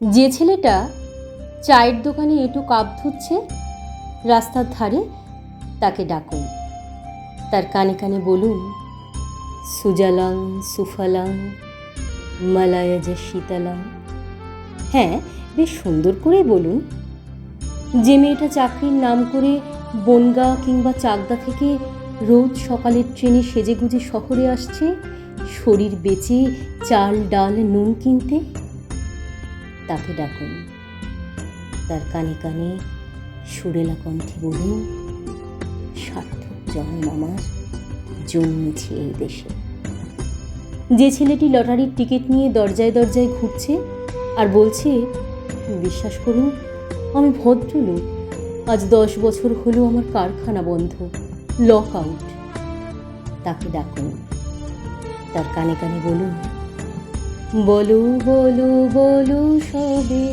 যে ছেলেটা চায়ের দোকানে এঁটো কাপ ধুচ্ছে, রাস্তার ধারে তাকে ডাকুন। তার কানে কানে বলুন, সুজালাং, সুফলাং মালায়াজ শীতলাং। হ্যাঁ বেশ সুন্দর করে বলুন। যে মেয়েটা চাকরির নাম করে বনগা কিংবা চাকদা থেকে রোজ সকালের ট্রেনে সেজেগুজে শহরে আসছে, শরীর বেচে চাল, ডাল, নুন কিনতে তাকে ডাকুন। তার কানে কানে সুরেলা কণ্ঠে বলুন, সার্থক জন্ম আমার, জন্মেছে এই দেশে। যে ছেলেটি লটারির টিকিট নিয়ে দরজায় দরজায় ঘুরছে আর বলছে, বিশ্বাস করুন, আমি ভদ্রলোক। আজ দশ বছর হলো আমার কারখানা বন্ধ, লক আউট। তাকে ডাকুন। তার কানে কানে বলুন বলো বলো বলো সবে,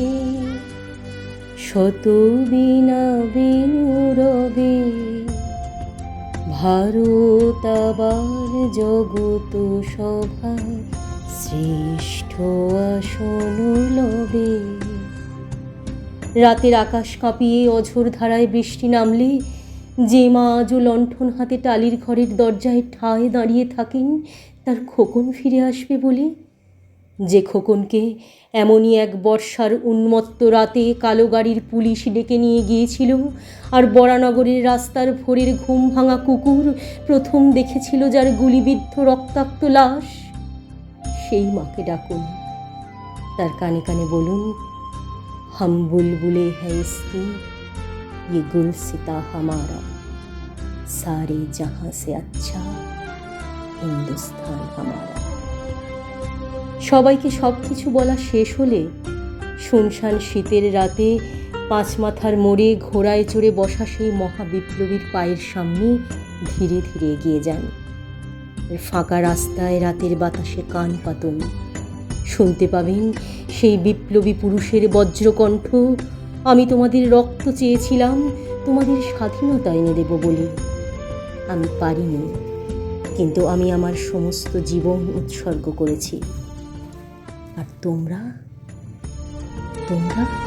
শত বিনা বিনুরবে ভারত আবার জগত সভায় শ্রেষ্ঠ আসন লবে। রাতের আকাশ কাঁপিয়ে অঝোর ধারায় বৃষ্টি নামলে যে মা আজও লণ্ঠন হাতে টালির ঘরের দরজায় ঠায় দাঁড়িয়ে থাকেন, তার খোকন ফিরে আসবে বলে যে খোকনকে এমনই এক বর্ষার উন্মত্ত রাতে কালো গাড়ির পুলিশ ডেকে নিয়ে গিয়েছিল আর বরানগরের রাস্তার ভোরের ঘুম ভাঙা কুকুর প্রথম দেখেছিল যার গুলিবিদ্ধ রক্তাক্ত লাশ সেই মাকে ডাকুন তার কানে কানে বলুন हम बुलबुले हैं इसकी ये गुल सिता हमारा सारे जहां से अच्छा হিন্দুস্তান হামারা সবাইকে সব কিছু বলা শেষ হলে শুনশান শীতের রাতে পাঁচ মাথার মোড়ে ঘোড়ায় চড়ে বসা সেই মহাবিপ্লবীর পায়ের সামনে ধীরে ধীরে এগিয়ে যান। ফাঁকা রাস্তায় রাতের বাতাসে কান পাতন। শুনতে পাবেন সেই বিপ্লবী পুরুষের বজ্রকণ্ঠ, আমি তোমাদের রক্ত চেয়েছিলাম, তোমাদের স্বাধীনতা এনে দেব বলে। আমি পারিনি, কিন্তু আমি আমার সমস্ত জীবন উৎসর্গ করেছি। আর তোমরা? তোমরা?